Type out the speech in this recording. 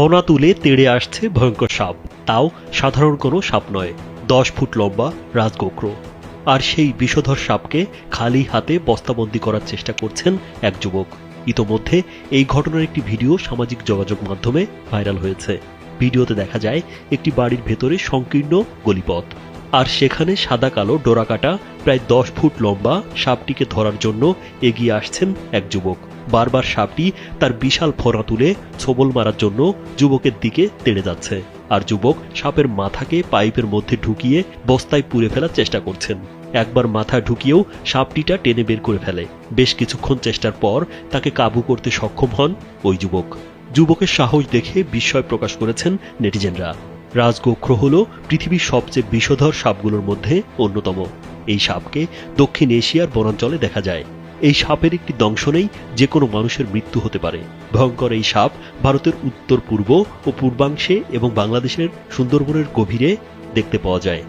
ফনা তুলে তেড়ে আসছে ভয়ঙ্কর সাপ। তাও সাধারণ কোনো সাপ নয়, দশ ফুট লম্বা রাজগোক্র। আর সেই বিষধর সাপকে খালি হাতে বস্তাবন্দি করার চেষ্টা করছেন এক যুবক। ইতোমধ্যে এই ঘটনার একটি ভিডিও সামাজিক যোগাযোগ মাধ্যমে ভাইরাল হয়েছে। ভিডিওতে দেখা যায়, একটি বাড়ির ভেতরে সংকীর্ণ গলিপথ। আর সেখানে সাদা কালো ডোরাকাটা প্রায় দশ ফুট লম্বা সাপটিকে ধরার জন্য এগিয়ে আসছেন এক যুবক। বারবার সাপটি তার বিশাল ফোঁড়া তুলে ছোবল মারার জন্য যুবকের দিকে তেড়ে যাচ্ছে। আর যুবক সাপের মাথাকে পাইপের মধ্যে ঢুকিয়ে বস্তায় পুড়ে ফেলার চেষ্টা করছেন। একবার মাথা ঢুকিয়েও সাপটিটা টেনে বের করে ফেলে। বেশ কিছুক্ষণ চেষ্টার পর তাকে কাবু করতে সক্ষম হন ওই যুবক। যুবকের সাহস দেখে বিস্ময় প্রকাশ করেছেন নেটিজেনরা। রাজগোখ্র হল পৃথিবীর সবচেয়ে বিষধর সাপগুলোর মধ্যে অন্যতম। এই সাপকে দক্ষিণ এশিয়ার বনাঞ্চলে দেখা যায়। এই সাপের একটি দংশনেই যে কোনো মানুষের মৃত্যু হতে পারে। ভয়ঙ্কর এই সাপ ভারতের উত্তর পূর্ব ও পূর্বাংশে এবং বাংলাদেশের সুন্দরবনের গভীরে দেখতে পাওয়া যায়।